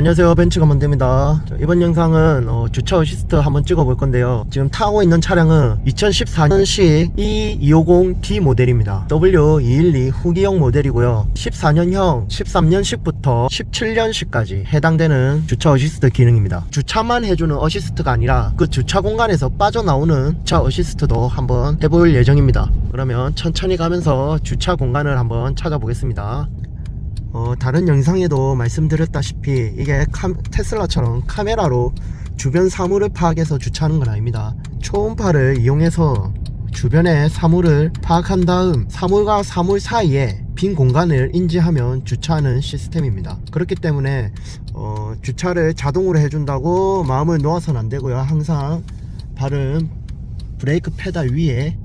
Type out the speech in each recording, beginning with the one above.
안녕하세요. 벤츠가 먼데입니다. 자, 이번 영상은 어, 주차 어시스트 한번 찍어 볼 건데요. 지금 타고 있는 차량은 2014년식 E250D 모델입니다. W212 후기형 모델이고요. 14년형 13년식부터 17년식까지 해당되는 주차 어시스트 기능입니다. 주차만 해주는 어시스트가 아니라 그 주차 공간에서 빠져나오는 주차 어시스트도 한번 해볼 예정입니다. 그러면 천천히 가면서 주차 공간을 한번 찾아보겠습니다 어, 다른 영상에도 말씀드렸다시피 이게 카- 테슬라처럼 카메라로 주변 사물을 파악해서 주차하는 건 아닙니다. 초음파를 이용해서 주변의 사물을 파악한 다음 사물과 사물 사이에 빈 공간을 인지하면 주차하는 시스템입니다. 그렇기 때문에 어, 주차를 자동으로 해준다고 마음을 놓아서는 안 되고요. 항상 발은 브레이크 페달 위에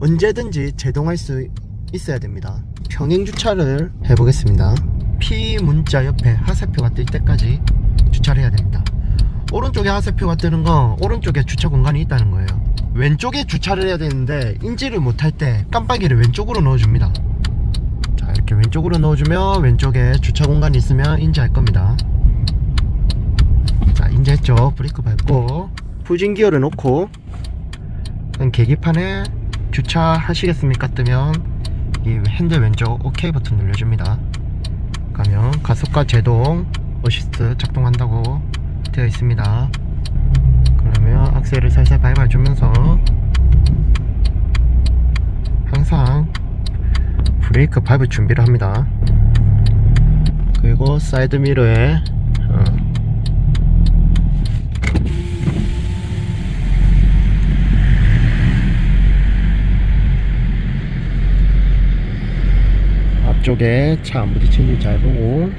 언제든지 제동할 수 있어야 됩니다. 평행 주차를 해보겠습니다. P 문자 옆에 하세표가 뜰 때까지 주차를 해야 됩니다. 오른쪽에 하세표가 뜨는 건 오른쪽에 주차 공간이 있다는 거예요. 왼쪽에 주차를 해야 되는데 인지를 못할 때 깜빡이를 왼쪽으로 넣어줍니다. 자 이렇게 왼쪽으로 넣어주면 왼쪽에 주차 공간이 있으면 인지할 겁니다. 자 인지했죠. 브레이크 밟고 후진 기어를 놓고 계기판에 주차하시겠습니까 뜨면 이 핸들 왼쪽 OK 버튼 눌러줍니다. 가면 가속과 제동 어시스트 작동한다고 되어 있습니다. 그러면 악셀을 살살 밟아주면서 항상 브레이크 밟을 준비를 합니다. 그리고 사이드 미러에 어, 앞쪽에 차 안 부딪히는지 잘 보고.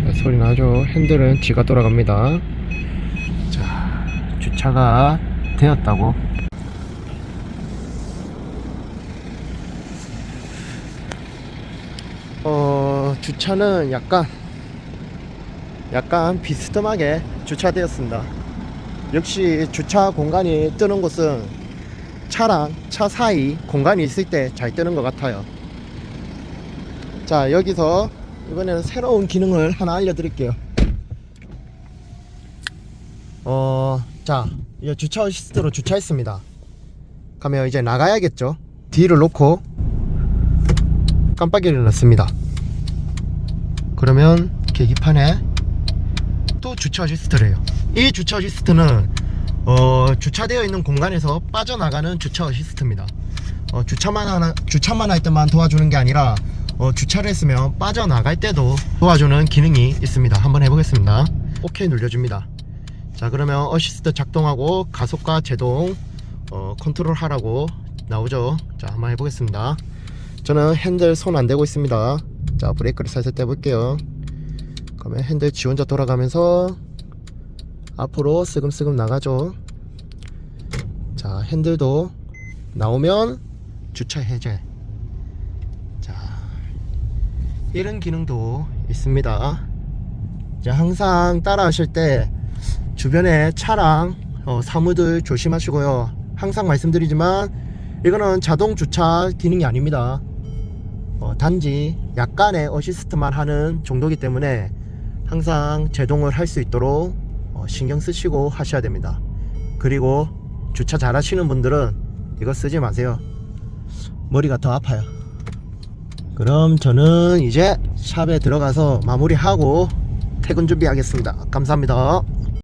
자 소리 나죠? 핸들은 지가 돌아갑니다. 자 주차가 되었다고. 어 주차는 약간 약간 비스듬하게 주차되었습니다. 역시 주차 공간이 뜨는 곳은 차랑 차 사이 공간이 있을 때 잘 뜨는 것 같아요. 자, 여기서 이번에는 새로운 기능을 하나 알려드릴게요. 어, 자, 이 주차 어시스트로 주차했습니다. 가면 이제 나가야겠죠. D를 놓고 깜빡이를 넣습니다. 그러면 계기판에 또 주차 어시스트를 해요. 이 주차 어시스트는 어, 주차되어 있는 공간에서 빠져나가는 주차 어시스트입니다. 어, 주차만 하나 주차만 할 때만 도와주는 게 아니라 어, 주차를 했으면 빠져나갈 때도 도와주는 기능이 있습니다. 한번 해보겠습니다. OK 눌러줍니다. 자 그러면 어시스트 작동하고 가속과 제동 어, 컨트롤 하라고 나오죠. 자 한번 해보겠습니다. 저는 핸들 손 안 대고 있습니다. 자 브레이크를 살살 떼볼게요. 그러면 핸들 지 혼자 돌아가면서 앞으로 슬금슬금 나가죠. 자 핸들도 나오면 주차 해제. 자 이런 기능도 있습니다. 자 항상 따라 하실 때 주변에 차랑 어, 사무들 조심하시고요. 항상 말씀드리지만 이거는 자동 주차 기능이 아닙니다. 어, 단지 약간의 어시스트만 하는 정도이기 때문에 항상 제동을 할 수 있도록 어, 신경 쓰시고 하셔야 됩니다. 그리고 주차 잘 하시는 분들은 이거 쓰지 마세요. 머리가 더 아파요. 그럼 저는 이제 샵에 들어가서 마무리하고 퇴근 준비하겠습니다. 감사합니다.